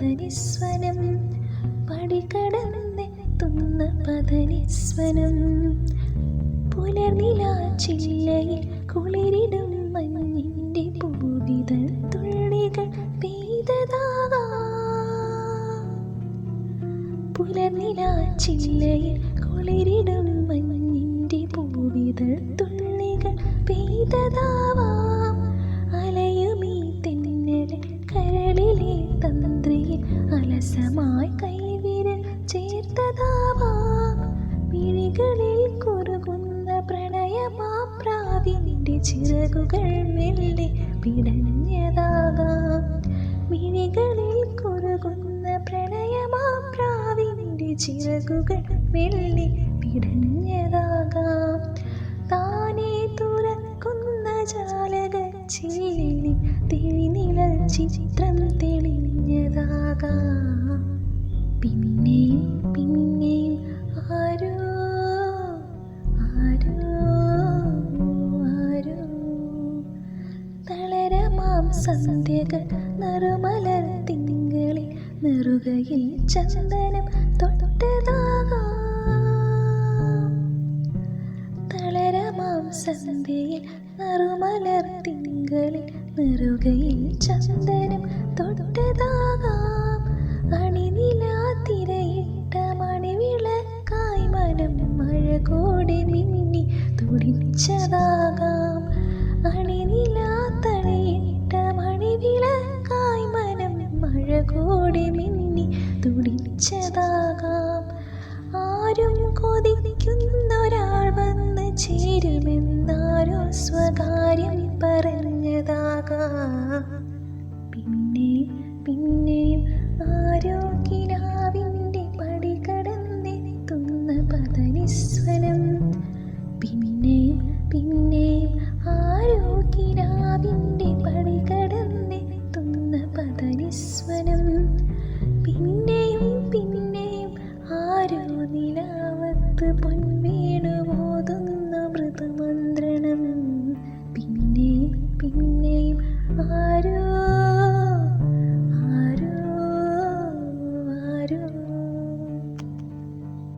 പതനിസ്വനം. പടികടന്നെത്തുന്ന പതനിസ്വനം. പുലർനിലാ ചില്ലയിൽ കുളിരിടും മഞ്ഞിന്റെ പൂവിത തുള്ളികൾ പുലർനില ചില്ലയിൽ കുളിരിടും മഞ്ഞിന്റെ പൂവിതൾ ചിറകുകൾ മെല്ലെ പിടഞ്ഞതാകാം. മിഴികളിൽ കുറുകുന്ന പ്രണയമാപ്രാവിന്റെ ചിറകുകൾ മെല്ലെ പിടഞ്ഞതാകാം. താനേ തുറക്കുന്ന ജാലക ചില്ലിൽ തെളിനിഴൽ ചിത്രം സന്ധ്യകൾ നറുമലർ തിങ്കളിൽ നെറുകയിൽ ചന്ദനം തൊട്ടതാകാം. തളരമാം സന്ധ്യയിൽ നറുമലർ തിങ്കളിൽ നെറുകയിൽ ചന്ദനം തുടിച്ചതാകാം ആരും കൊതിക്കുന്നൊരാൾ വന്ന് ചേരുമെന്നാരോ സ്വകാര്യം പറഞ്ഞതാകാം. പിന്നെയും പിന്നെയും ആരോ കിനാവിന്റെ പടി കടന്നെത്തുന്ന പതനിസ്വനം. പിന്നെയും പിന്നെ